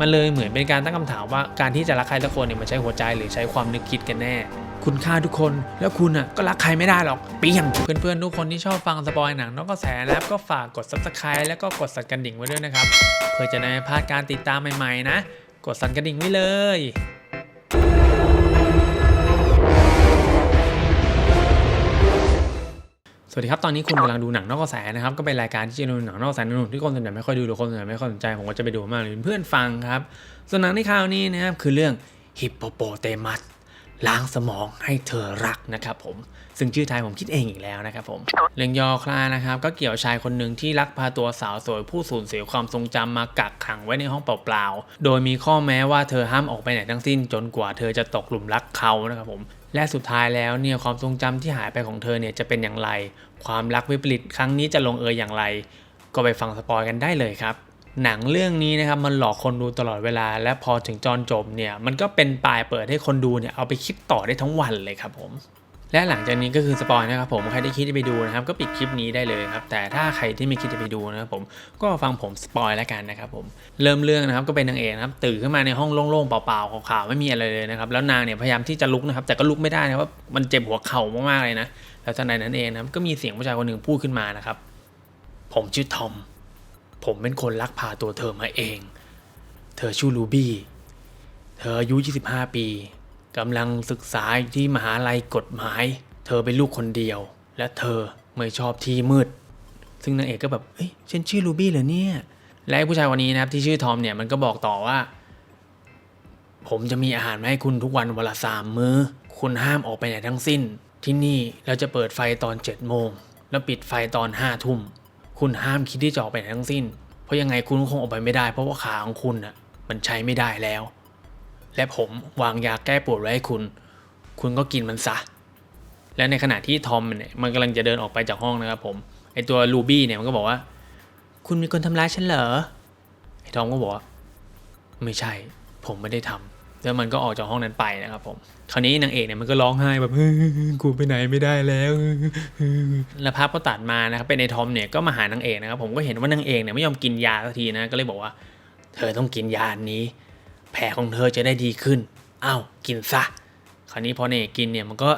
มันเลยเหมือนเป็นการตั้งคำถามว่าการที่จะรักใครสักคนเนี่ยมันใช้หัวใจหรือใช้ความนึกคิดกันแน่ คุณค่าทุกคนแล้วคุณอะก็รักใครไม่ได้หรอกเปี้ยงเพื่อนๆทุกคนที่ชอบฟังสปอยหนังนอกกระแสนะครับก็ฝากกด subscribe แล้วก็กดสั่นกระดิ่งไว้ด้วยนะครับเพื่อจะได้ไม่พลาดการติดตามใหม่ๆนะ กดสั่นกระดิ่งไว้เลย สวัสดีครับ ตอนนี้คุณกำลังดูหนังนอกกระแสนะครับ ก็เป็นรายการที่จะดูหนังนอกกระแสหนุ่มที่คนส่วนใหญ่ไม่ค่อยดูหรือคนส่วนใหญ่ไม่ค่อยสนใจ ผมก็จะไปดูมากเลยเป็นเพื่อนฟังครับ ส่วนหนังในคราวนี้นะครับ คือเรื่องฮิปโปโปเตมัสล้างสมองให้เธอรักนะครับผม ซึ่งชื่อไทยผมคิดเองอีกแล้วนะครับผม เรื่องย่อคลานะครับ ก็เกี่ยวชายคนหนึ่งที่ลักพาตัวสาวสวยผู้สูญเสียความทรงจำมากักขังไว้ในห้องเปล่าๆ โดยมีข้อแม้ว่าเธอห้ามออกไปไหนทั้งสิ้นจนกว่าเธอจะตกหลุมรักเขานะครับผม และสุดท้ายแล้วเนี่ยความทรงจำที่หายไปของเธอเนี่ยจะเป็นอย่างไร ความรักวิปริตครั้งนี้จะลงเอยอย่างไร ก็ไปฟังสปอยกันได้เลยครับ หนังเรื่องนี้นะครับมันหลอกคนดูตลอดเวลา และพอถึงจอนจบเนี่ยมันก็เป็นปลายเปิดให้คนดูเนี่ยเอาไปคิดต่อได้ทั้งวันเลยครับผม และหลังจากนี้ก็คือสปอยนะครับผมใครที่คิดจะไปดูนะครับก็ปิดคลิปนี้ได้เลยครับแต่ถ้าใครที่ไม่คิดจะไปดูนะครับผมก็ฟังผมสปอยแล้วกันนะครับผมเริ่มเรื่องนะครับก็เป็นนางเอกนะครับตื่นขึ้นมาในห้องโล่งๆเปล่าๆขาวๆไม่มีอะไรเลยนะครับแล้วนางเนี่ยพยายามที่จะลุกนะครับแต่ก็ลุกไม่ได้นะครับว่ามันเจ็บหัวเข่ามากๆเลยนะแล้วทันใดนั้นเองนะครับก็มีเสียงผู้ชายคนหนึ่งพูดขึ้นมานะครับผมชื่อทอมผมเป็นคนลักพาตัวเธอมาเอง เธอชื่อลูบี้ เธออายุ 25 ปี กำลังศึกษาที่มหาลัยกฎหมาย เธอเป็นลูกคนเดียว และเธอไม่ชอบที่มืด ซึ่งนางเอกก็แบบเอ้ยฉันชื่อลูบี้เหรอเนี่ย และผู้ชายคนนี้นะครับที่ชื่อทอมเนี่ยมันก็บอกต่อว่า ผมจะมีอาหารมาให้คุณทุกวันวันละสามมื้อ คุณห้ามออกไปไหนทั้งสิ้น ที่นี่เราจะเปิดไฟตอน7จ็ดโมงแล้วปิดไฟตอนห้าทุ่ม คุณห้ามคิดที่จะออกไปไหนทั้งสิ้น เพราะยังไงคุณคงออกไปไม่ได้ เพราะว่าขาของคุณน่ะมันใช้ไม่ได้แล้ว และผมวางยาแก้ปวดไว้ให้คุณ คุณก็กินมันซะ และในขณะที่ทอมเนี่ยมันกำลังจะเดินออกไปจากห้องนะครับผมไอตัวลูบี้เนี่ยมันก็บอกว่า คุณมีคนทำร้ายฉันเหรอไอทอมก็บอกว่าไม่ใช่ ผมไม่ได้ทำแล้วมันก็ออกจากห้องนั้นไปนะครับผมคราวนี้นางเอกเนี่ยมันก็ร้องไห้แบบกูไปไหนไม่ได้แล้วแล้วภาพก็ตัดมานะครับเป็นไอทอมเนี่ยก็มาหานางเอกนะครับผมก็เห็นว่านางเอกเนี่ยไม่ยอมกินยาสักทีนะก็เลยบอกว่า เธอต้องกินยานนี้ แผลของเธอจะได้ดีขึ้นอ้าวกินซะ คราวนี้พอเนกกินเนี่ยมันก็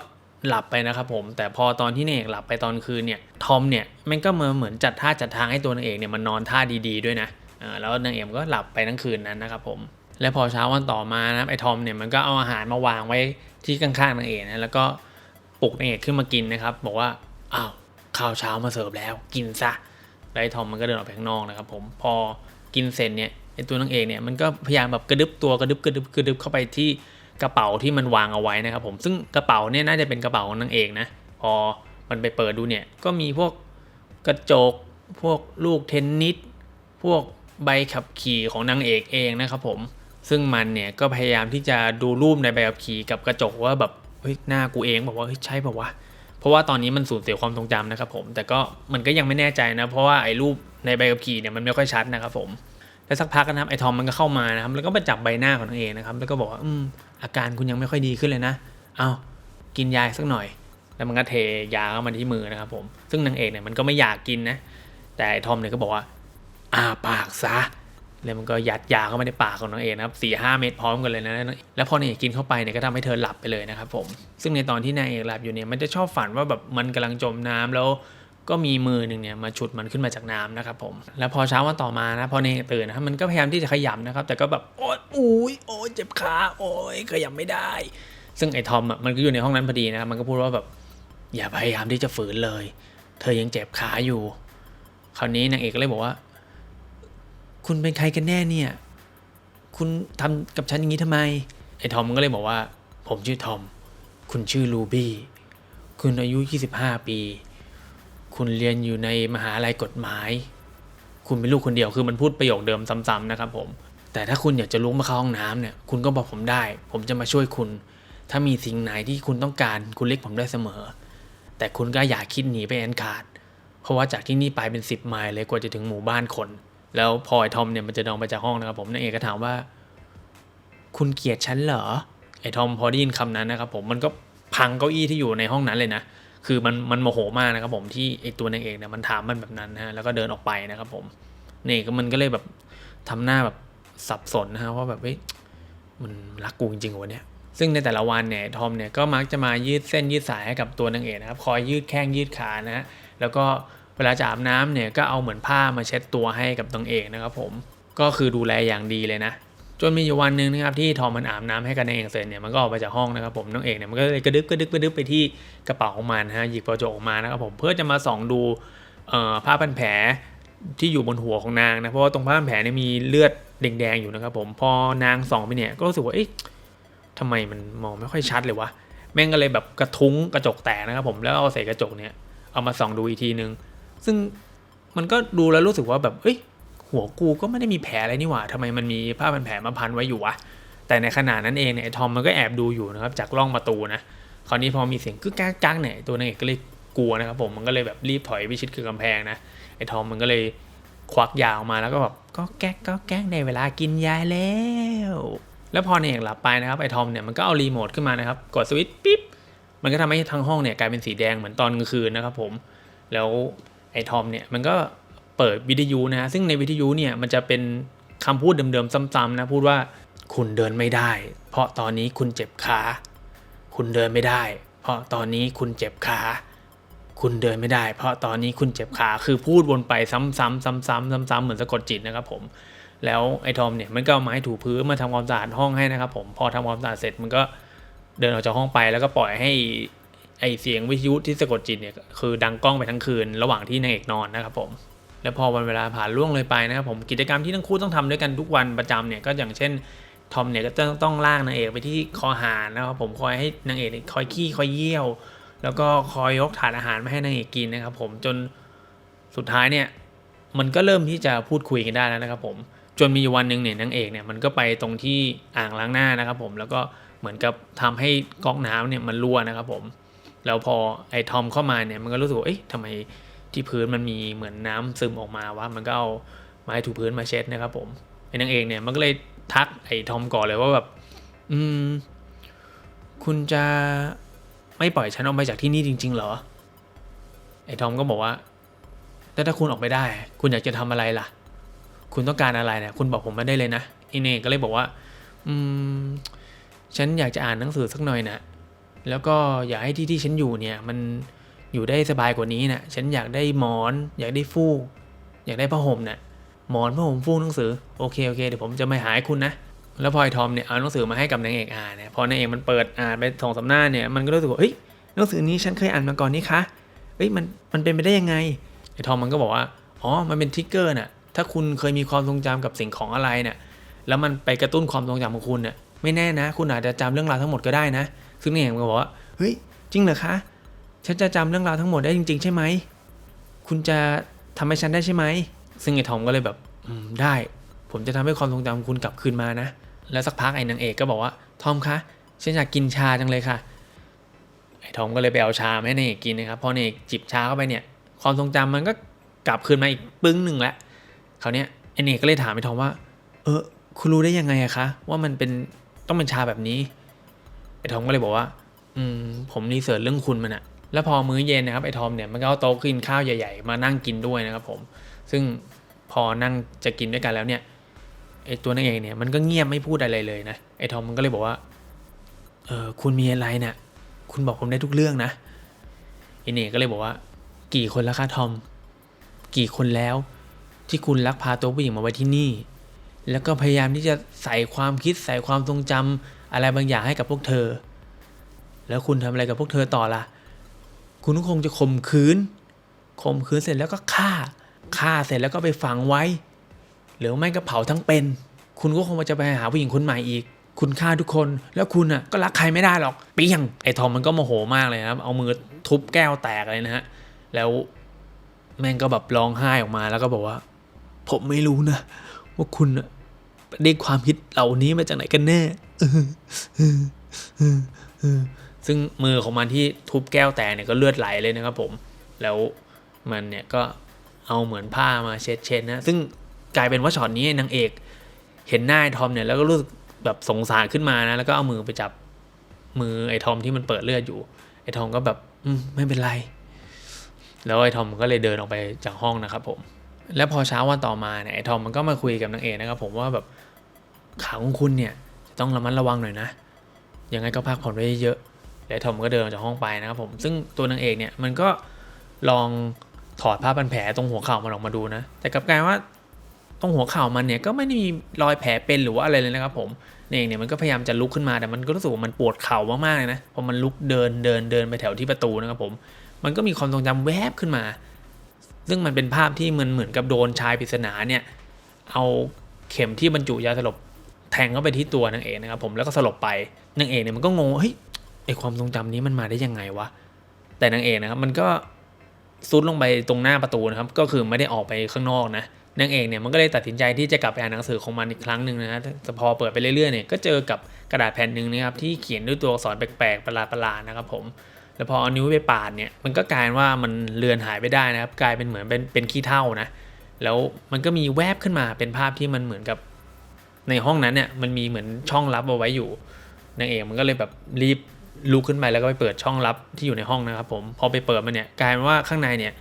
หลับไปนะครับผม แต่พอตอนที่เนกหลับไปตอนคืนเนี่ยทอมเนี่ยมันก็เหมือนเหมือนจัดท่าจัดทางให้ตัวนางเอกเนี่ยมันนอนท่าดีๆด้วยนะอ่าแล้วนางเอกก็หลับไปทั้งคืนนั้นนะครับผมและพอเช้าวันต่อมานะครับไอ้ทอมเนี่ยมันก็เอาอาหารมาวางไว้ที่ข้างๆนางเอกนะแล้วก็ปลุกนางเอกขึ้นมากินนะครับบอกว่าอ้าวข้าวเช้ามาเสิร์ฟแล้ว กินซะแล้วไอ้ทอมมันก็เดินออกไปข้างนอกนะครับผมพอกินเสร็จเนี่ย ไอตัวนางเอกเนี่ยมันก็พยายามแบบกระดึบตัวกระดึบกระดึบกระดึบเข้าไปที่กระเป๋าที่มันวางเอาไว้นะครับผมซึ่งกระเป๋าเนี่ยน่าจะเป็นกระเป๋าของนางเอกนะพอมันไปเปิดดูเนี่ยก็มีพวกกระจก พวกลูกเทนนิสพวกใบขับขี่ของนางเอกเองนะครับผมซึ่งมันเนี่ยก็พยายามที่จะดูรูปในใบขับขี่กับกระจกว่าแบบเฮ้ยหน้ากูเองบอกว่าเฮ้ยใช่ป่าวะเพราะว่าตอนนี้มันสูญเสียความทรงจำนะครับผมแต่ก็มันก็ยังไม่แน่ใจนะเพราะว่าไอ้รูปในใบขับขี่เนี่ยมันไม่ค่อยชัดนะครับผม แล้วสักพักนะครับไอ้ทอมมันก็เข้ามานะครับแล้วก็มาจับใบหน้าของนางเอกนะครับแล้วก็บอกว่าอืมอาการคุณยังไม่ค่อยดีขึ้นเลยนะเอากินยาสักหน่อย แล้วมันก็เทยาเข้ามาที่มือนะครับผมซึ่งนางเอกเนี่ยมันก็ไม่อยากกินนะแต่ไอ้ทอมเนี่ยก็บอกว่าอ้าปากซะแล้วมันก็ยัดยาเข้ามาในปากของนางเอกนะครับสี่ห้าเม็ดพร้อมกันเลยนะ แล้วพอนางเอกกินเข้าไปเนี่ยก็ทำให้เธอหลับไปเลยนะครับผม ซึ่งในตอนที่นางเอกหลับอยู่เนี่ยมันจะชอบฝันว่าแบบมันกำลังจมน้ำแล้ว ก็มีมือหนึ่งเนี่ยมาฉุดมันขึ้นมาจากน้ำนะครับผม แล้วพอเช้าวันต่อมานะพอเนยตื่นนะมันก็พยายามที่จะขยับนะครับ แต่ก็แบบโอ๊ยอุ้ยโอ๊ยเจ็บขาโอ๊ยขยับไม่ได้ ซึ่งไอ้ทอมอะมันก็อยู่ในห้องนั้นพอดีนะครับมันก็พูดว่าแบบอย่าพยายามที่จะฝืนเลย เธอยังเจ็บขาอยู่ คราวนี้นางเอกก็เลยบอกว่า คุณเป็นใครกันแน่เนี่ย คุณทำกับฉันอย่างนี้ทำไม ไอ้ทอมก็เลยบอกว่า ผมชื่อทอม คุณชื่อลูบี้ คุณอายุ 25 ปี คุณเรียนอยู่ในมหาลัยกฎหมาย คุณเป็นลูกคนเดียวคือมันพูดประโยคเดิมซ้ำๆนะครับผมแต่ถ้าคุณอยากจะลุกมาเข้าห้องน้ำเนี่ยคุณก็บอกผมได้ ผมจะมาช่วยคุณ ถ้ามีสิ่งไหนที่คุณต้องการ คุณเรียกผมได้เสมอ แต่คุณก็อย่าคิดหนีไปแอนขาด เพราะว่าจากที่นี่ไปเป็นสิบไมล์เลยกว่าจะถึงหมู่บ้านคน แล้วพอไอ้ทอมเนี่ยมันจะเดองไปจากห้องนะครับผมนางเอกก็ถามว่า คุณเกลียดฉันเหรอไอ้ทอมพอได้ยินคำนั้นนะครับผมมันก็พังเก้าอี้ที่อยู่ในห้องนั้นเลยนะ คือมันมันโมโหมากนะครับผมที่ไอตัวนางเอกเนี่ยมันถามมันแบบนั้นนะฮะแล้วก็เดินออกไปนะครับผมนี่ก็มันก็เลยแบบทำหน้าแบบสับสนนะฮะว่าแบบเฮ้ยมันรักกูจริงๆวะเนี่ยซึ่งในแต่ละวันเนี่ยทอมเนี่ยก็มักจะมายืดเส้นยืดสายให้กับตัวนางเอกนะครับคอยยืดแข้งยืดขานะฮะแล้วก็เวลาจะอาบน้ำเนี่ยก็เอาเหมือนผ้ามาเช็ดตัวให้กับนางเอกนะครับผมก็คือดูแลอย่างดีเลยนะ จนมีอยู่วันหนึ่งนะครับที่ทอมมันอาบน้ำให้กันนางเอกเสร็จเนี่ยมันก็ออกไปจากห้องนะครับผมนางเอกเนี่ยมันก็เลยกระดึบกระดึบกระดึบไปที่กระเป๋าของมันฮะหยิบกระจกออกมานะครับผมเพื่อจะมาส่องดูผ้าพันแผลที่อยู่บนหัวของนางนะเพราะว่าตรงผ้าพันแผลเนี่ยมีเลือดแดงๆอยู่นะครับผมพอนางส่องไปเนี่ยก็รู้สึกว่าเอ๊ะทำไมมันมองไม่ค่อยชัดเลยวะแม่งก็เลยแบบกระทุ้งกระจกแตกนะครับผมแล้วเอาใส่กระจกเนี่ยเอามาส่องดูอีกทีนึง ซึ่งมันก็ดูแล้วรู้สึกว่าแบบเอ้ย หัวกูก็ไม่ได้มีแผลอะไรนี่หว่าทำไมมันมีผ้าพันแผลมาพันไว้อยู่วะแต่ในขณะนั้นเองเนี่ยไอ้ทอมมันก็แอบดูอยู่นะครับจากร่องประตูนะคราวนี้พอมีเสียงกึกกักกักเนี่ยตัวนางเอกก็เลยกลัวนะครับผมมันก็เลยแบบรีบถอยไปชิดคือกำแพงนะไอ้ทอมมันก็เลยควักยาออกมาแล้วก็แบบก็แก๊กก็แก๊กในเวลากินยายแล้วแล้วพอนางเอกหลับไปนะครับไอ้ทอมเนี่ยมันก็เอารีโมทขึ้นมานะครับกดสวิตช์ปิ๊บมันก็ทำให้ทั้งห้องเนี่ยกลายเป็นสีแดงเหมือนตอนกลางคืนนะครับผมแล้วไอ้ทอมเนี่ยมันก็ เปิดวิทยุนะฮะซึ่งในวิทยุเนี่ยมันจะเป็นคำพูดเดิมๆซ้ำๆนะพูดว่าคุณเดินไม่ได้ เพราะตอนนี้คุณเจ็บขา คุณเดินไม่ได้ เพราะตอนนี้คุณเจ็บขา คุณเดินไม่ได้ เพราะตอนนี้คุณเจ็บขาคือพูดวนไปซ้ำๆซ้ำๆซ้ำๆเหมือนสะกดจิตนะครับผมแล้วไอ้ทอมเนี่ยมันก็เอาไม้ถูพื้นมาทำความสะอาดห้องให้นะครับผมพอทำความสะอาดเสร็จมันก็เดินออกจากห้องไปแล้วก็ปล่อยให้ไอเสียงวิทยุที่สะกดจิตเนี่ยคือดังกล้องไปทั้งคืน ระหว่างที่นางเอกนอนนะครับผม แล้วพอวันเวลาผ่านล่วงเลยไปนะครับผมกิจกรรมที่ทั้งคู่ต้องทำด้วยกันทุกวันประจำเนี่ยก็อย่างเช่นทอมเนี่ยก็ต้องต้องลากนางเอกไปที่คอหารนะครับผมคอยให้นางเอกคอยขี้คอยเยี่ยว แล้วก็คอยยกถาดอาหารมาให้นางเอกกินนะครับผมจนสุดท้ายเนี่ยมันก็เริ่มที่จะพูดคุยกันได้แล้วนะครับผมจนมีวันหนึ่งเนี่ยนางเอกเนี่ยมันก็ไปตรงที่อ่างล้างหน้านะครับผมแล้วก็เหมือนกับทำให้ก๊อกน้ำเนี่ยมันรั่วนะครับผมแล้วพอไอ้ทอมเข้ามาเนี่ยมันก็รู้สึกว่าเอ๊ะทำไม ที่พื้นมันมีเหมือนน้ำซึมออกมาวะมันก็เอาไม้ถูพื้นมาเช็ดนะครับผมไอ้นางเอกเนี่ยมันก็เลยทักไอ้ทอมก่อนเลยว่าแบบ อืม คุณจะไม่ปล่อยฉันออกไปจากที่นี่จริง ๆ เหรอ ไอ้ทอมก็บอกว่าแต่ถ้าคุณออกไปได้ คุณอยากจะทำอะไรล่ะ คุณต้องการอะไรเนี่ยคุณบอกผมมาได้เลยนะไอ้เนกก็เลยบอกว่า อืม ฉันอยากจะอ่านหนังสือสักหน่อยนะแล้วก็อยากให้ที่ที่ฉันอยู่เนี่ย มัน อยู่ได้สบายกว่านี้นะ่ะ ฉันอยากได้หมอน อยากได้ฟูก อยากได้ผ้าห่มนะ่ะ หมอนผ้าห่มฟูกหนังสือ โอเคโอเคเดี๋ยวผมจะมาหาให้คุณนะ แล้วพอไอ้ทอมเนี่ยเอาหนังสือมาให้กับนางเอกอ่านเนี่ย พอนางเอกมันเปิดอ่านไปสองสาหน้าเนี่ย มันก็รู้สึกว่า เฮ้ย หนังสือนี้ฉันเคยอ่านมาก่อนนี่คะ เฮ้ย มัน มันเป็นไปได้ยังไง ไอ้ทอมมันก็บอกว่า อ๋อ มันเป็นทิกเกอร์น่ะ ถ้าคุณเคยมีความทรงจำกับสิ่งของอะไรเนี่ย แล้วมันไปกระตุ้นความทรงจำของคุณเนี่ยไม่แน่นะ คุณอาจจะจำเรื่องราวทั้งหมดก็ได้นะ ซึ่งนางเอกมันก็บอกว่า เฮ้ย จริงเหรอคะ ฉันจะจำเรื่องราวทั้งหมดได้จริง ๆ ใช่ไหม คุณจะทำให้ฉันได้ใช่ไหม ซึ่งไอ้ทอมก็เลยแบบอืมได้ ผมจะทำให้ความทรงจำคุณกลับคืนมานะ แล้วสักพักไอ้นางเอกก็บอกว่าทอมคะฉันอยากกินชาจังเลยค่ะ ไอ้ทอมก็เลยไปเอาชามาให้นางเอกกินนะครับ พอนางเอกจิบชาเข้าไปเนี่ย ความทรงจำมันก็กลับคืนมาอีกปึ้งหนึ่งแล้วคราวเนี้ยไอ้นางเอกก็เลยถามไอ้ทอมว่า เออ คุณรู้ได้ยังไงอะคะ ว่ามันเป็นต้องเป็นชาแบบนี้ ไอ้ทอมก็เลยบอกว่า อืม ผมรีเสิร์ชเรื่องคุณมันอะ แล้วพอมื้อเย็นนะครับไอ้ทอมเนี่ยมันก็เอาโต๊ะกินข้าวใหญ่ๆ มานั่งกินด้วยนะครับผม ซึ่งพอนั่งจะกินด้วยกันแล้วเนี่ยไอ้ตัวนางเอกเนี่ยมันก็เงียบไม่พูดอะไรเลยนะไอ้ทอมมันก็เลยบอกว่าเออคุณมีอะไรเนี่ยคุณบอกผมได้ทุกเรื่องนะไอ้เนกก็เลยบอกว่า กี่คนแล้วคะทอม กี่คนแล้วที่คุณลักพาตัวผู้หญิงมาไว้ที่นี่ แล้วก็พยายามที่จะใส่ความคิดใส่ความทรงจำอะไรบางอย่างให้กับพวกเธอ แล้วคุณทำอะไรกับพวกเธอต่อล่ะ คุณก็คงจะข่มขืนข่มขืนเสร็จแล้วก็ฆ่าฆ่าเสร็จแล้วก็ไปฝังไว้ หรือไม่ก็เผาทั้งเป็น คุณก็คงจะไปหาผู้หญิงคนใหม่อีก คุณฆ่าทุกคนแล้วคุณอะก็รักใครไม่ได้หรอกเปี้ยงไอ้ทอมมันก็โมโหมากเลยครับ เอามือทุบแก้วแตกเลยนะฮะแล้วแม่งก็แบบร้องไห้ออกมาแล้วก็บอกว่า ผมไม่รู้นะ ว่าคุณน่ะได้ความคิดเหล่านี้มาจากไหนกันแน่ ซึ่งมือของมันที่ทุบแก้วแตกเนี่ยก็เลือดไหลเลยนะครับผม แล้วมันเนี่ยก็เอาเหมือนผ้ามาเช็ดเช็ดนะ ซึ่งกลายเป็นว่าช็อตนี้นางเอกเห็นหน้าไอ้ทอมเนี่ยแล้วก็รู้สึกแบบสงสารขึ้นมานะ แล้วก็เอามือไปจับมือไอ้ทอมที่มันเปิดเลือดอยู่ ไอ้ทอมก็แบบอืมไม่เป็นไร แล้วไอ้ทอมก็เลยเดินออกไปจากห้องนะครับผม แล้วพอเช้าวันต่อมาเนี่ยไอ้ทอมมันก็มาคุยกับนางเอกนะครับผมว่าแบบขาของคุณเนี่ยต้องระมัดระวังหน่อยนะยังไงก็พักผ่อนไว้เยอะ แล้วทอมก็เดินออกจากห้องไปนะครับผมซึ่งตัวนางเอกเนี่ยมันก็ลองถอดผ้าพันแผลตรงหัวเข่ามันออกมาดูนะ แต่กับกายว่าตรงหัวเข่ามันเนี่ยก็ไม่ได้มีรอยแผลเป็นหรือว่าอะไรเลยนะครับผมนางเอกเนี่ยมันก็พยายามจะลุกขึ้นมาแต่มันก็รู้สึกว่ามันปวดเข่ามากๆเลยนะพอมันลุกเดินเดินเดินไปแถวที่ประตูนะครับผมมันก็มีความทรงจำแวบขึ้นมา ซึ่งมันเป็นภาพที่มันเหมือนกับโดนชายปริศนาเนี่ยเอาเข็มที่บรรจุยาสลบแทงเข้าไปที่ตัวนางเอกนะครับผมแล้วก็สลบไปนางเอกเนี่ยมันก็งงว่าเฮ้ย ไอความทรงจำนี้มันมาได้ยังไงวะ แต่นางเอกนะครับ มันก็ซุดลงไปตรงหน้าประตูนะครับ ก็คือไม่ได้ออกไปข้างนอกนะนางเอกเนี่ยมันก็เลยตัดสินใจที่จะกลับไปอ่านหนังสือของมันอีกครั้งหนึ่งนะฮะแต่พอเปิดไปเรื่อยๆเนี่ยก็เจอกับกระดาษแผ่นหนึ่งนะครับที่เขียนด้วยตัวอักษรแปลกๆประหลาดๆนะครับผมแล้วพอเอานิ้วไปปาดเนี่ยมันก็กลายว่ามันเลือนหายไปได้นะครับ กลายเป็นเหมือนเป็นเป็นขี้เท่านะแล้วมันก็มีแวบขึ้นมาเป็นภาพที่มันเหมือนกับ ในห้องนั้นเนี่ยมันมีเหมือนช่องลับเอาไว้อยู่นางเอกมันก็เลยแบบรีบ ลุกขึ้นไปแล้วก็ไปเปิดช่องลับที่อยู่ในห้องนะครับผมพอไปเปิดมันเนี่ยกลายเป็นว่าข้างในเนี่ย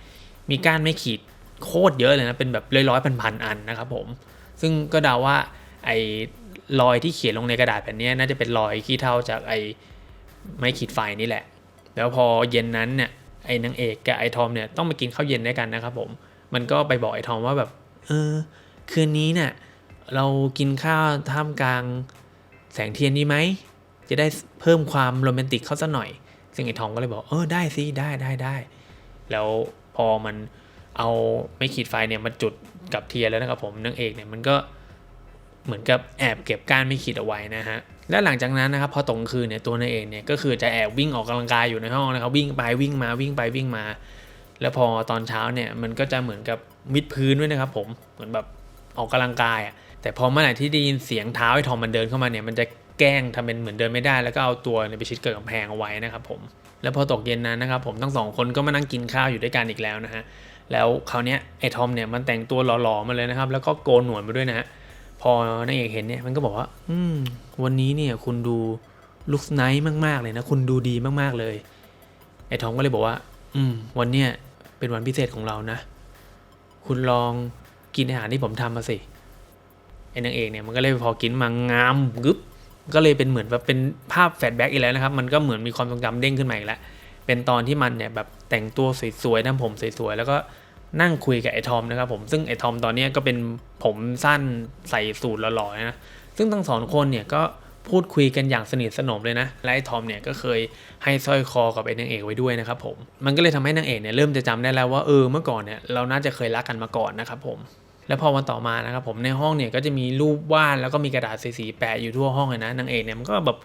มีก้านไม่ขีดโคตรเยอะเลยนะเป็นแบบร้อยๆพันๆอันนะครับผมซึ่งก็เดาว่าไอ้รอยที่เขียนลงในกระดาษแผ่นนี้น่าจะเป็นรอยขี้เท่าจากไอ้ไม้ขีดไฟนี่แหละ แล้วพอเย็นนั้นเนี่ยไอ้นางเอกกับไอ้ทอมเนี่ยต้องไปกินข้าวเย็นด้วยกันนะครับผมมันก็ไปบอกไอ้ทอมว่าแบบเออคืนนี้เนี่ยเรากินข้าวท่ามกลางแสงเทียนดีไหม จะได้เพิ่มความโรแมนติกเข้าสักหน่อย ซึ่งไอ้ทอมก็เลยบอกเออได้สิได้ได้ได้แล้วพอมันเอาไม่ขีดไฟเนี่ยมาจุดกับเทียนแล้วนะครับผมนางเอกเนี่ยมันก็เหมือนกับแอบเก็บก้านไม่ขีดเอาไว้นะฮะและหลังจากนั้นนะครับพอตกกลางคืนเนี่ยตัวนางเอกเนี่ยก็คือจะแอบวิ่งออกกำลังกายอยู่ในห้องนะครับวิ่งไปวิ่งมาวิ่งไปวิ่งมา แล้วพอตอนเช้าเนี่ยมันก็จะเหมือนกับมิดพื้นด้วยนะครับผมเหมือนแบบออกกำลังกายอะ่ะแต่พอเมื่อไหร่ที่ได้ยินเสียงเท้าไอ้ทอมมันเดินเข้ามาเนี่ยมันจะ แกล้งทำเป็นเหมือนเดินไม่ได้แล้วก็เอาตัวไปชิดกับกำแพงเอาไว้นะครับผมแล้วพอตกเย็นนั้นนะครับผมทั้งสองคนก็มานั่งกินข้าวอยู่ด้วยกันอีกแล้วนะฮะแล้วคราวนี้ไอ้ทอมเนี่ยมันแต่งตัวหล่อๆมาเลยนะครับ แล้วก็โกนหนวดมาด้วยนะฮะพอนางเอกเห็นเนี่ยมันก็บอกว่า อืม วันนี้เนี่ยคุณดูลุคไนท์มากๆเลยนะ คุณดูดีมากๆเลย ไอ้ทอมก็เลยบอกว่า อืม วันเนี้ยเป็นวันพิเศษของเรานะ คุณลองกินอาหารที่ผมทำมาสิไอ้นางเอกเนี่ยมันก็เลยพอกินมางามกึบ ก็เลยเป็นเหมือนแบบเป็นภาพแฟลชแบ็กอีกแล้วนะครับ มันก็เหมือนมีความทรงจำเด้งขึ้นมาอีกแล้ว เป็นตอนที่มันเนี่ยแบบแต่งตัวสวยๆทำผมสวยๆ แล้วก็นั่งคุยกับไอ้ทอมนะครับผม ซึ่งไอ้ทอมตอนนี้ก็เป็นผมสั้นใส่สูทหล่อๆนะ ซึ่งทั้งสองคนเนี่ยก็พูดคุยกันอย่างสนิทสนมเลยนะ และไอ้ทอมเนี่ยก็เคยให้สร้อยคอกับไอ้นางเอกไว้ด้วยนะครับผม มันก็เลยทำให้นางเอกเนี่ยเริ่มจะจำได้แล้วว่าเออเมื่อก่อนเนี่ยเราน่าจะเคยรักกันมาก่อนนะครับผม แล้วพอวันต่อมานะครับผมในห้องเนี่ยก็จะมีรูปวาดแล้วก็มีกระดาษสีแปะอยู่ทั่วห้องเลยนะนางเอกเนี่ยมันก็แบบ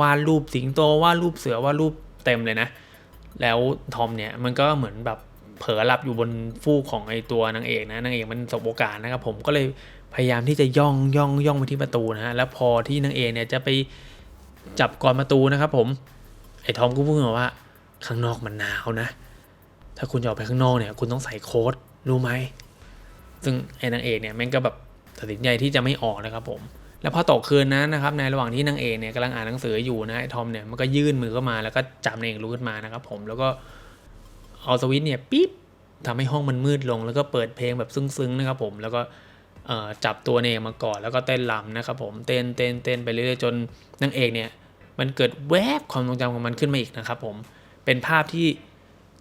วาดรูปสิงโตวาดรูปเสือวาดรูปเต็มเลยนะ แล้วทอมเนี่ยมันก็เหมือนแบบเผลอหลับอยู่บนฟูกของไอตัวนางเอกนะนางเอกมันสบโอกาสนะครับผมก็เลยพยายามที่จะย่องย่องย่องไปที่ประตูนะฮะแล้วพอที่นางเอกเนี่ยจะไปจับกรอนประตูนะครับผมไอทอมก็พูดมาว่าข้างนอกมันหนาวนะ ถ้าคุณจะออกไปข้างนอกเนี่ย คุณต้องใส่โค้ทรู้ไหม ซึ่งไอ้นางเอกเนี่ยแม่งก็แบบตัดสินใจที่จะไม่ออกนะครับผม แล้วพอตกคืนนั้นนะครับในระหว่างที่นางเอกเนี่ยกำลังอ่านหนังสืออยู่นะไอ้ทอมเนี่ยมันก็ยื่นมือเข้ามาแล้วก็จับนางเอกลุกขึ้นมานะครับผมแล้วก็เอาสวิตช์เนี่ยปิ๊บทำให้ห้องมันมืดลง แล้วก็เปิดเพลงแบบซึ้งๆนะครับผมแล้วก็จับตัวนางเอกมาก่อนแล้วก็เต้นรำนะครับผมเต้นเต้นเต้นไปเรื่อยๆจนนางเอกเนี่ยมันเกิดแวบความทรงจำของมันขึ้นมาอีกนะครับผมเป็นภาพที่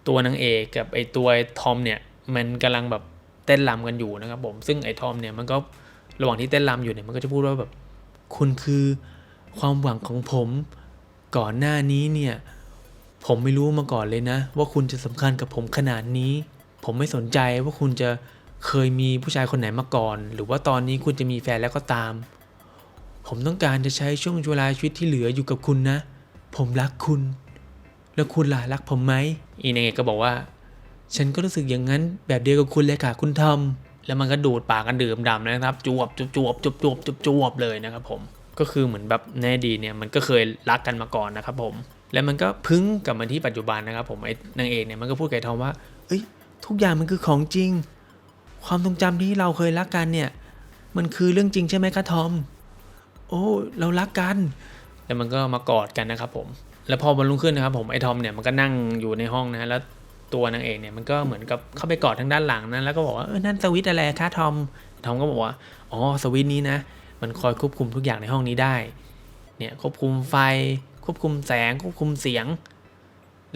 ตัวนางเอกกับไอ้ตัวทอมเนี่ยมันกำลังแบบ เต้นรำกันอยู่นะครับผมซึ่งไอ้ทอมเนี่ยมันก็ระหว่างที่เต้นรำอยู่เนี่ยมันก็จะพูดว่าแบบคุณคือความหวังของผมก่อนหน้านี้เนี่ยผมไม่รู้มาก่อนเลยนะ ว่าคุณจะสำคัญกับผมขนาดนี้ ผมไม่สนใจว่าคุณจะเคยมีผู้ชายคนไหนมาก่อน หรือว่าตอนนี้คุณจะมีแฟนแล้วก็ตาม ผมต้องการจะใช้ช่วงเวลาชีวิตที่เหลืออยู่กับคุณนะ ผมรักคุณ แล้วคุณล่ะรักผมไหมอีนเอกก็บอกว่า ฉันก็รู้สึกอย่างนั้นแบบเดียวกับคุณเลยค่ะ คุณทอมแล้วมันก็ดูดปากกันดื่มดำนะครับจวบจวบจวบจวบจวบจวบจวบเลยนะครับผมก็คือเหมือนแบบในอดีเนี่ยมันก็เคยรักกันมาก่อนนะครับผม แล้วมันก็พึ่งกลับมาที่ปัจจุบันนะครับผมไอ้นางเอกเนี่ยมันก็พูดกับทอมว่า เอ้ย ทุกอย่างมันคือของจริง ความทรงจำที่เราเคยรักกันเนี่ย มันคือเรื่องจริงใช่ไหมคะทอม โอ้ เรารักกัน แล้วมันก็มากอดกันนะครับผม แล้วพอวันรุ่งขึ้นนะครับผมไอ้ทอมเนี่ยมันก็นั่งอยู่ในห้องนะแล้ว ตัวนางเอกเนี่ยมันก็เหมือนกับเข้าไปกอดทางด้านหลังนะแล้วก็บอกว่าเออนั่นสวิตอะไรคะทอมทอมก็บอกว่าอ๋อสวิตนี้นะมันคอยควบคุมทุกอย่างในห้องนี้ได้เนี่ยควบคุมไฟควบคุมแสงควบคุมเสียง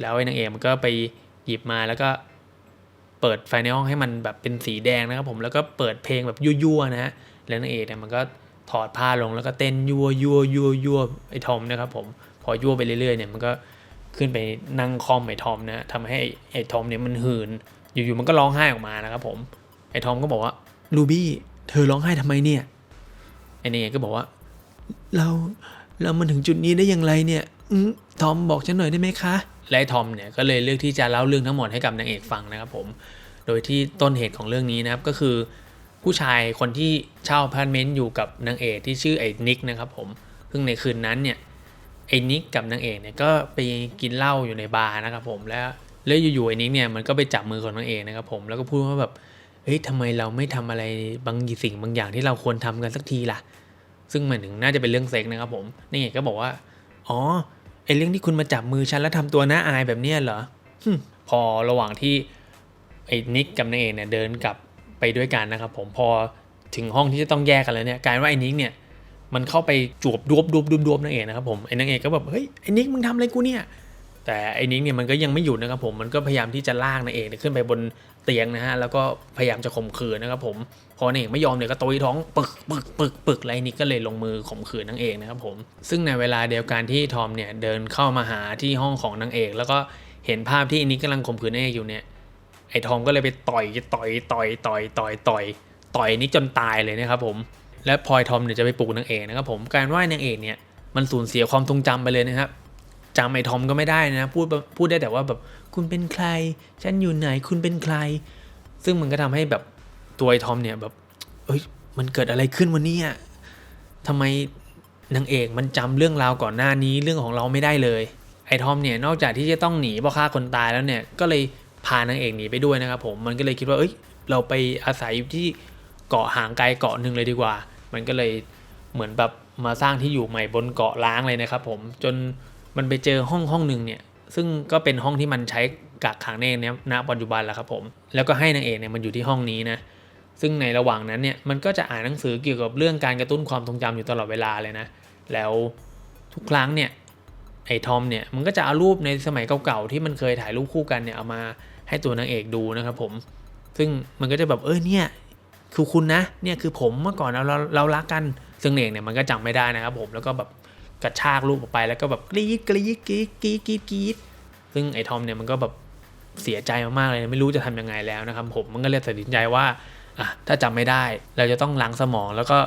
แล้วไอ้นางเอกมันก็ไปหยิบมาแล้วก็เปิดไฟในห้องให้มันแบบเป็นสีแดงนะครับผมแล้วก็เปิดเพลงแบบยั่วๆนะฮะแล้วนางเอกเนี่ยมันก็ถอดผ้าลงแล้วก็เต้นยั่วยั่วยั่วยั่วไอ้ทอมนะครับผมพอยั่วไปเรื่อยๆเนี่ยมันก็ ขึ้นไปนั่งคอมไอ้ทอมนะทำให้ไอ้ทอมเนี่ยมันหืน อยู่ๆมันก็ร้องไห้ออกมานะครับผม ไอ้ทอมก็บอกว่าลูบี้เธอร้องไห้ทำไมเนี่ย ไอ้เนี่ยก็บอกว่า เราเรามาถึงจุดนี้ได้อย่างไรเนี่ยอทอมบอกฉันหน่อยได้ไหมคะและไอทอมเนี่ยก็เลยเลือกที่จะเล่าเรื่องทั้งหมดให้กับนางเอกฟังนะครับผม โดยที่ต้นเหตุของเรื่องนี้นะครับก็คือ ผู้ชายคนที่เช่าอพาร์ตเมนต์อยู่กับนางเอกที่ชื่อไอ้นิกนะครับผม ซึ่งในคืนนั้นเนี่ย ไอ้นิกกับนางเอกเนี่ยก็ไปกินเหล้าอยู่ในบาร์นะครับผมแล้วแล้วอยู่ๆไอ้นิกเนี่ยมันก็ไปจับมือของนางเอกนะครับผมแล้วก็พูดว่าแบบเฮ้ยทำไมเราไม่ทำอะไรบางสิ่งบางอย่างที่เราควรทำกันสักทีล่ะ ซึ่งหมายถึงน่าจะเป็นเรื่องเซ็กนะครับผมนางเอกก็บอกว่าอ๋อไอเรื่องที่คุณมาจับมือฉันแล้วทำตัวน่าอายแบบเนี้ยเหรอหพอระหว่างที่ไอ้นิกกับนางเอกเนี่ยเดินกลับไปด้วยกันนะครับผมพอถึงห้องที่จะต้องแยกกันแล้วเนี่ยกลายว่าไอ้นิกเนี่ย มันเข้าไปจูบดวบดวบดวบดวบนางเอกนะครับผมไอ้นางเอกก็แบบเฮ้ยไอ้นิกมึงทำอะไรกูเนี่ยแต่ไอ้นิกเนี่ยมันก็ยังไม่หยุดนะครับผมมันก็พยายามที่จะลากนางเอกขึ้นไปบนเตียงนะฮะแล้วก็พยายามจะข่มขืนนะครับผมพอนางเอกไม่ยอมเนี่ยก็ตุยท้องปึกปึกปึกปึกไอ้นิกก็เลยลงมือข่มขืนนางเอกนะครับผมซึ่งในเวลาเดียวกันที่ทอมเนี่ยเดินเข้ามาหาที่ห้องของนางเอก แล้วก็เห็นภาพที่ไอ้นิกกำลังข่มขืนนางเอกอยู่เนี่ยไอ้ทอมก็เลยไปต่อยต่อยต่อยต่อยต่อยต่อยต่อยนิกจนตายเลยนะครับผม และพลอยทอมเนี่ยจะไปปลุกนางเอกนะครับผมการไหว่านางเอกเนี่ยมันสูญเสียความทรงจำไปเลยนะครับจำไอ้ทอมก็ไม่ได้นะพูดพูดได้แต่ว่าแบบคุณเป็นใคร ฉันอยู่ไหนคุณเป็นใคร ซึ่งมันก็ทำให้แบบตัวไอ้ทอมเนี่ยแบบเอ้ยมันเกิดอะไรขึ้นวันนี้อะทำไมนางเอกมันจำเรื่องราวก่อนหน้านี้เรื่องของเราไม่ได้เลย ไอ้ทอมเนี่ยนอกจากที่จะต้องหนีเพราะฆ่าคนตายแล้วเนี่ยก็เลยพานางเอกหนีไปด้วยนะครับผมมันก็เลยคิดว่าเอ้ยเราไปอาศัยอยู่ที่เกาะห่างไกลเกาะหนึ่งเลยดีกว่า มันก็เลยเหมือนแบบมาสร้างที่อยู่ใหม่บนเกาะล้างเลยนะครับผมจนมันไปเจอห้องห้องหนึ่งเนี่ยซึ่งก็เป็นห้องที่มันใช้กักขังเนเนี่ยณปัจจุบันแล้วครับผมแล้วก็ให้นางเอกเนี่ยมันอยู่ที่ห้องนี้นะซึ่งในระหว่างนั้นเนี่ยมันก็จะอ่านหนังสือเกี่ยวกับเรื่องการกระตุ้นความทรงจำอยู่ตลอดเวลาเลยนะแล้วทุกครั้งเนี่ยไอ้ทอมเนี่ยมันก็จะเอารูปในสมัยเก่าๆที่มันเคยถ่ายรูปคู่กันเนี่ยเอามาให้ตัวนางเอกดูนะครับผม ซึ่งมันก็จะแบบเออเนี่ย คือคุณนะเนี่ยคือผมเมื่อก่อนเราเราเรารักกันซึ่งนางเอกเนี่ยมันก็จำไม่ได้นะครับผมแล้วก็แบบกระชากรูปออกไปแล้วก็แบบกรี๊ดกรี๊ดกรี๊ดกรี๊ดกรี๊ดกรี๊ดซึ่งไอ้ทอมเนี่ยมันก็แบบเสียใจมากๆเลยไม่รู้จะทำยังไงแล้วนะครับผมมันก็เลยตัดสินใจว่าอะถ้าจำไม่ได้เราจะต้องล้างสมองแล้วก็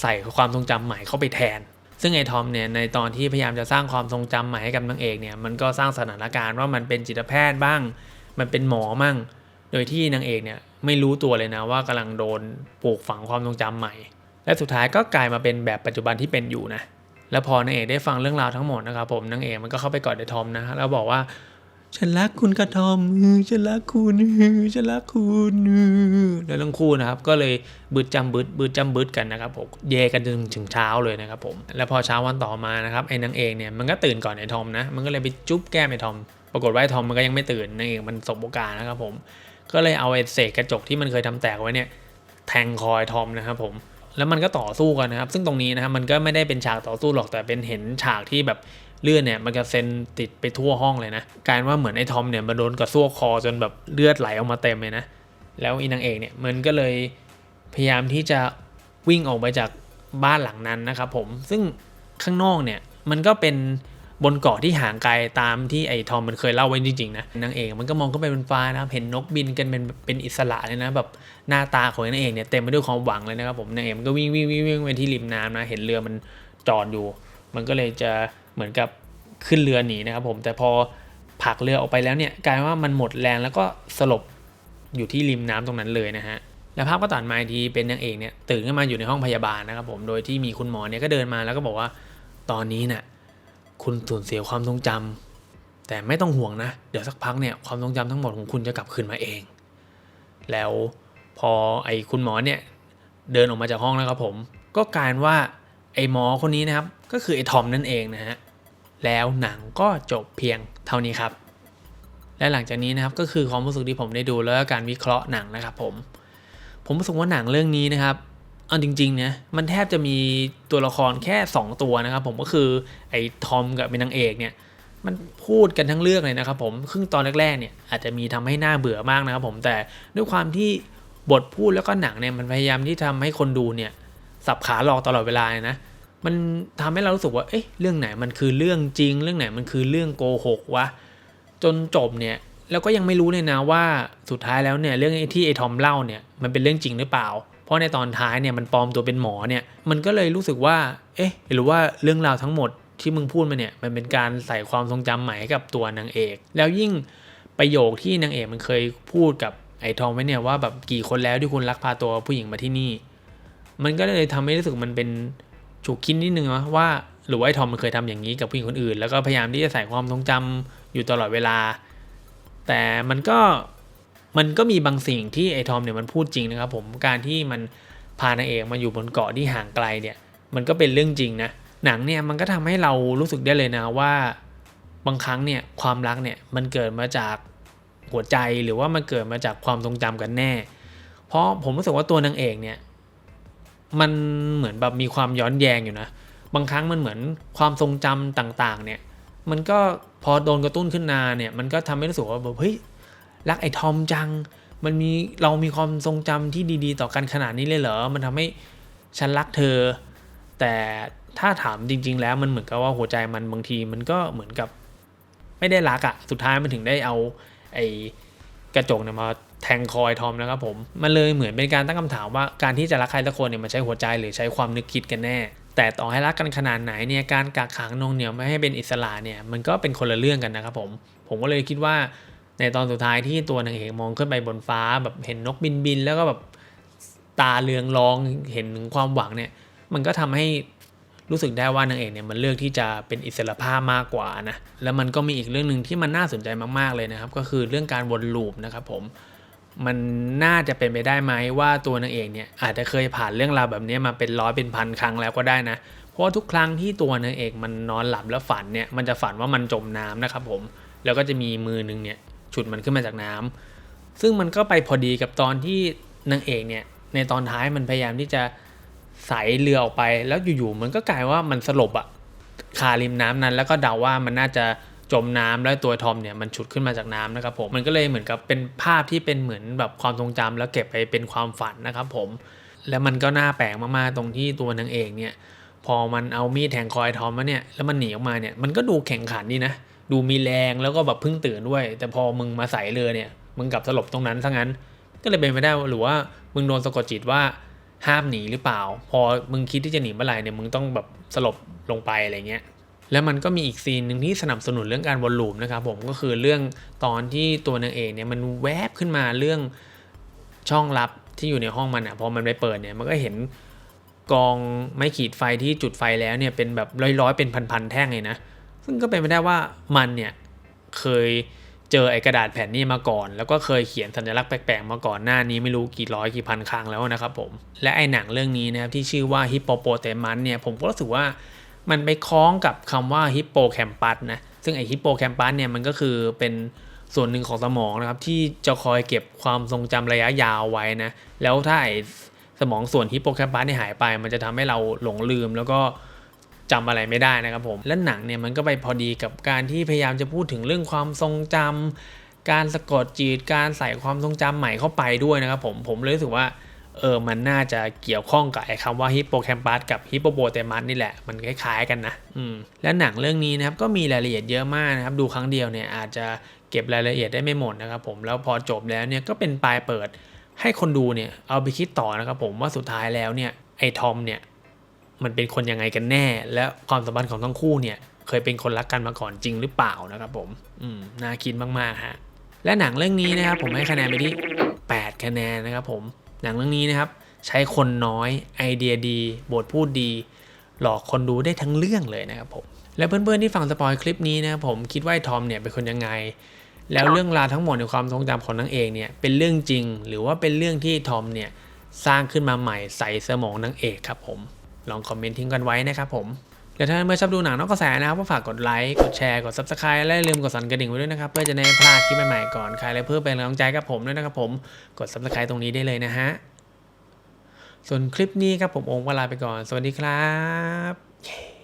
ใส่ความทรงจำใหม่เข้าไปแทน ซึ่งไอ้ทอมเนี่ยในตอนที่พยายามจะสร้างความทรงจำใหม่ให้กับนางเอกเนี่ยมันก็สร้างสถานการณ์ว่ามันเป็นจิตแพทย์บ้าง มันเป็นหมอมั่ง โดยที่นางเอกเนี่ยไม่รู้ตัวเลยนะว่ากำลังโดนปลูกฝังความทรงจำใหม่ และสุดท้ายก็กลายมาเป็นแบบปัจจุบันที่เป็นอยู่นะแล้วพอนางเอกได้ฟังเรื่องราวทั้งหมดนะครับผมนางเอกมันก็เข้าไปกอดไอ้ทอมนะแล้วบอกว่าฉันรักคุณกระทอมฉันรักคุณฉันรักคุณแล้วทั้งคู่นะครับ ก็เลยบืดจำบืดบืดจำบืดกันนะครับผมเยกันจนถึงเช้าเลยนะครับผม แล้วพอเช้าวันต่อมานะครับไอ้นางเอกเนี่ยมันก็ตื่นก่อนไอ้ทอมนะ มันก็เลยไปจุ๊บแก้มไอ้ทอม ปรากฏว่าไอ้ทอมมันก็ยังไม่ตื่นนางเอกมันสบโอกาสนะครับผม ก็เลยเอาไอ้เศษกระจกที่มันเคยทำแตกไว้เนี่ยแทงคอยทอมนะครับผมแล้วมันก็ต่อสู้กันนะครับ ซึ่งตรงนี้นะครับมันก็ไม่ได้เป็นฉากต่อสู้หรอกแต่เป็นเห็นฉากที่แบบเลือดเนี่ยมันกระเซ็นติดไปทั่วห้องเลยนะกายว่าเหมือนไอ้ทอมเนี่ยมาโดนกระซวกคอจนแบบเลือดไหลออกมาเต็มเลยนะแล้วอีนางเอกเนี่ยมันก็เลยพยายามที่จะวิ่งออกไปจากบ้านหลังนั้นนะครับผมซึ่งข้างนอกเนี่ยมันก็เป็น บนเกาะที่ห่างไกลตามที่ไอ้ทอมมันเคยเล่าไว้จริงๆนะนางเอกมันก็มองขึ้นไปบนฟ้านะเห็นนกบินกันเป็นเป็นอิสระเลยนะแบบหน้าตาของนางเอกเนี่ยเต็มไปด้วยความหวังเลยนะครับผมนางเอกมันก็วิ่งวิ่งวิ่งวิ่งไปที่ริมน้ำนะเห็นเรือมันจอดอยู่ มันก็เลยจะเหมือนกับขึ้นเรือหนีนะครับผมแต่พอผักเรือออกไปแล้วเนี่ยกลายว่ามันหมดแรงแล้วก็สลบอยู่ที่ริมน้ำตรงนั้นเลยนะฮะแล้วภาพก็ตัดมาอีกทีเป็นนางเอกเนี่ยตื่นขึ้นมาอยู่ในห้องพยาบาลนะครับผมโดยที่มีคุณหมอเนี่ยก็เดินมาแล้วก็บอกว่าตอนนี้น่ะ คุณสูญเสียความทรงจำแต่ไม่ต้องห่วงนะ เดี๋ยวสักพักเนี่ยความทรงจำทั้งหมดของคุณจะกลับคืนมาเอง แล้วพอไอ้คุณหมอเนี่ยเดินออกมาจากห้องนะครับผม ก็กลายว่าไอ้หมอคนนี้นะครับ ก็คือไอ้ทอมนั่นเองนะฮะ แล้วหนังก็จบเพียงเท่านี้ครับ และหลังจากนี้นะครับก็คือความรู้สึกที่ผมได้ดูแล้วการวิเคราะห์หนังนะครับผม ผมรู้สึกว่าหนังเรื่องนี้นะครับ เอาจริงๆเนี่ยมันแทบจะมีตัวละครแค่ 2 ตัวนะครับ ผมก็คือไอ้ทอมกับเป็นนางเอกเนี่ยมันพูดกันทั้งเรื่องเลยนะครับผมครึ่งตอนแรกๆเนี่ยอาจจะมีทำให้หน้าเบื่อมากนะครับผมแต่ด้วยความที่บทพูดแล้วก็หนังเนี่ยมันพยายามที่ทำให้คนดูเนี่ยสับขาหลอกตลอดเวลานะ มันทำให้เรารู้สึกว่าเอ๊ะเรื่องไหนมันคือเรื่องจริง เรื่องไหนมันคือเรื่องโกหกวะจนจบเนี่ยแล้วก็ยังไม่รู้เลยนะว่าสุดท้ายแล้วเนี่ยเรื่องที่ไอ้ทอมเล่าเนี่ยมันเป็นเรื่องจริงหรือเปล่า เพราะในตอนท้ายเนี่ยมันปลอมตัวเป็นหมอเนี่ยมันก็เลยรู้สึกว่า เอ๊ะ หรือว่าเรื่องราวทั้งหมดที่มึงพูดมาเนี่ยมันเป็นการใส่ความทรงจำใหม่ให้กับตัวนางเอก แล้วยิ่งประโยคที่นางเอกมันเคยพูดกับไอ้ทอมไว้เนี่ยว่าแบบกี่คนแล้วที่คุณลักพาตัวผู้หญิงมาที่นี่ มันก็เลยทำให้รู้สึกมันเป็นฉุกคิดนิดนึงวะว่าหรือว่าไอ้ทอมมันเคยทำอย่างนี้กับผู้หญิงคนอื่น แล้วก็พยายามที่จะใส่ความทรงจำอยู่ตลอดเวลา แต่มันก็ มันก็มีบางสิ่งที่ไอทอมเนี่ยมันพูดจริงนะครับผมการที่มันพานางเอกมาอยู่บนเกาะที่ห่างไกลเนี่ย มันก็เป็นเรื่องจริงนะหนังเนี่ยมันก็ทำให้เรารู้สึกได้เลยนะว่า บางครั้งเนี่ยความรักเนี่ยมันเกิดมาจากหัวใจหรือว่ามันเกิดมาจากความทรงจำกันแน่ เพราะผมรู้สึกว่าตัวนางเอกเนี่ยมันเหมือนแบบมีความย้อนแยงอยู่นะ บางครั้งมันเหมือนความทรงจำต่างๆ เนี่ย มันก็พอโดนกระตุ้นขึ้นมาเนี่ย มันก็ทำให้รู้สึกว่าแบบเฮ้ย รักไอ้ทอมจัง มันมีเรามีความทรงจำที่ดีๆ ต่อกันขนาดนี้เลยเหรอ มันทำให้ฉันรักเธอ แต่ถ้าถามจริง ๆ แล้วมันเหมือนกับว่าหัวใจมันบางทีมันก็เหมือนกับไม่ได้รักอะสุดท้ายมันถึงได้เอาไอ้กระจกเนี่ยมาแทงคอยทอมนะครับผม มันเลยเหมือนเป็นการตั้งคำถามว่าการที่จะรักใครสักคนเนี่ยมันใช้หัวใจหรือใช้ความนึกคิดกันแน่ แต่ต่อให้รักกันขนาดไหนเนี่ยการกักขังนงเหนียวไม่ให้เป็นอิสระเนี่ยมันก็เป็นคนละเรื่องกันนะครับผม ผมก็เลยคิดว่า ในตอนสุดท้ายที่ตัวนางเอกมองขึ้นไปบนฟ้าแบบเห็นนกบินบินแล้วก็แบบตาเลืองรองเห็นถึงความหวังเนี่ย มันก็ทำให้รู้สึกได้ว่านางเอกเนี่ยมันเลือกที่จะเป็นอิสระภาพมากกว่านะแล้วมันก็มีอีกเรื่องหนึ่งที่มันน่าสนใจมากๆเลยนะครับ ก็คือเรื่องการวนลูปนะครับผมมันน่าจะเป็นไปได้ไหมว่าตัวนางเอกเนี่ยอาจจะเคยผ่านเรื่องราวแบบนี้มาเป็นร้อยเป็นพันครั้งแล้วก็ได้นะเพราะว่าทุกครั้งที่ตัวนางเอกมันนอนหลับแล้วฝันเนี่ยมันจะฝันว่ามันจมน้ำนะครับผมแล้วก็จะมีมือหนึ่งเนี่ย ฉุดมันขึ้นมาจากน้ำซึ่งมันก็ไปพอดีกับตอนที่นางเอกเนี่ยในตอนท้ายมันพยายามที่จะใสเรือออกไป แล้วอยู่ๆมันก็กลายว่ามันสลบอะคาริมน้ำนั้น แล้วก็เดาว่ามันน่าจะจมน้ำแล้วตัวทอมเนี่ยมันฉุดขึ้นมาจากน้ำนะครับผมมันก็เลยเหมือนกับเป็นภาพที่เป็นเหมือนแบบความทรงจำแล้วเก็บไปเป็นความฝันนะครับผมแล้วมันก็น่าแปลกมากๆตรงที่ตัวนางเอกเนี่ยพอมันเอามีดแทงคอยทอมมาเนี่ยแล้วมันหนีออกมาเนี่ยมันก็ดูแข่งขันดีนะ ดูมีแรงแล้วก็แบบเพิ่งตื่นด้วย แต่พอมึงมาใส่เรือเนี่ย มึงกลับสลบตรงนั้นซะงั้น ก็เลยเป็นไปได้ว่าหรือว่ามึงโดนสะกดจิตว่าห้ามหนีหรือเปล่า พอมึงคิดที่จะหนีเมื่อไหร่เนี่ยมึงต้องแบบสลบลงไปอะไรเงี้ยแล้วมันก็มีอีกซีนหนึ่งที่สนับสนุนเรื่องการวนลูปนะครับผมก็คือเรื่องตอนที่ตัวนางเอกเนี่ยมันแวบขึ้นมาเรื่องช่องลับที่อยู่ในห้องมันอะพอมันไปเปิดเนี่ยมันก็เห็นกองไม้ขีดไฟที่จุดไฟแล้วเนี่ยเป็นแบบร้อยๆเป็นพันๆแท่งเลยนะ ซึ่งก็เป็นไปได้ว่ามันเนี่ยเคยเจอไอ้กระดาษแผ่นนี้มาก่อน แล้วก็เคยเขียนสัญลักษณ์แปลกๆมาก่อนหน้านี้ไม่รู้กี่ร้อยกี่พันครั้งแล้วนะครับผม และไอ้หนังเรื่องนี้นะครับที่ชื่อว่าฮิปโปโปเตมันเนี่ยผมก็รู้สึกว่ามันไปคล้องกับคำว่าฮิปโปแคมปัสนะซึ่งไอ้ฮิปโปแคมปัสเนี่ยมันก็คือเป็นส่วนหนึ่งของสมองนะครับที่จะคอยเก็บความทรงจำระยะยาวไว้นะแล้วถ้าไอ้สมองส่วนฮิปโปแคมปัสเนี่ยหายไป มันจะทำให้เราหลงลืมแล้วก็ จำอะไรไม่ได้นะครับผม และหนังเนี่ยมันก็ไปพอดีกับการที่พยายามจะพูดถึงเรื่องความทรงจำการสะกดจิตการใส่ความทรงจำใหม่เข้าไปด้วยนะครับผมผมเลยรู้สึกว่าเออมันน่าจะเกี่ยวข้องกับไอ้คำว่าฮิปโปแคมปัสกับฮิปโปโปเตมัสนี่แหละ มันคล้ายๆกันนะอืมและหนังเรื่องนี้นะครับก็มีรายละเอียดเยอะมากนะครับ ดูครั้งเดียวเนี่ยอาจจะเก็บรายละเอียดได้ไม่หมดนะครับผมแล้วพอจบแล้วเนี่ยก็เป็นปลายเปิดให้คนดูเนี่ยเอาไปคิดต่อนะครับผมว่าสุดท้ายแล้วเนี่ยไอ้ทอมเนี่ย มันเป็นคนยังไงกันแน่ และความสัมพันธ์ของทั้งคู่เนี่ยเคยเป็นคนรักกันมาก่อนจริงหรือเปล่านะครับผมอืมน่าคิดมากๆฮะและหนังเรื่องนี้นะครับผมให้คะแนนไปที่ 8 คะแนนนะครับผมหนังเรื่องนี้นะครับใช้คนน้อยไอเดียดี บทพูดดี หลอกคนดูได้ทั้งเรื่องเลยนะครับผมและเพื่อนๆที่ฟังสปอยคลิปนี้นะครับผมคิดว่าไอ้ทอมเนี่ยเป็นคนยังไง แล้วเรื่องราวทั้งหมดในความทรงจำของนางเอกเนี่ยเป็นเรื่องจริง หรือว่าเป็นเรื่องที่ทอมเนี่ยสร้างขึ้นมาใหม่ใส่สมองนางเอกครับผม ลองคอมเมนต์ทิ้งกันไว้นะครับผมและถ้าเมื่อชอบดูหนังนอกกระแสนะครับก็ฝากกดไลค์ กดแชร์ กด Subscribe และอย่าลืมกดสั่นกระดิ่งไว้ด้วยนะครับ เพื่อจะได้ไม่พลาดคลิปใหม่ๆก่อนใครและเพื่อเป็นกำลังใจกับผมด้วยนะครับผม กด Subscribe ตรงนี้ได้เลยนะฮะ ส่วนคลิปนี้ครับผมองค์วลาไปก่อน สวัสดีครับ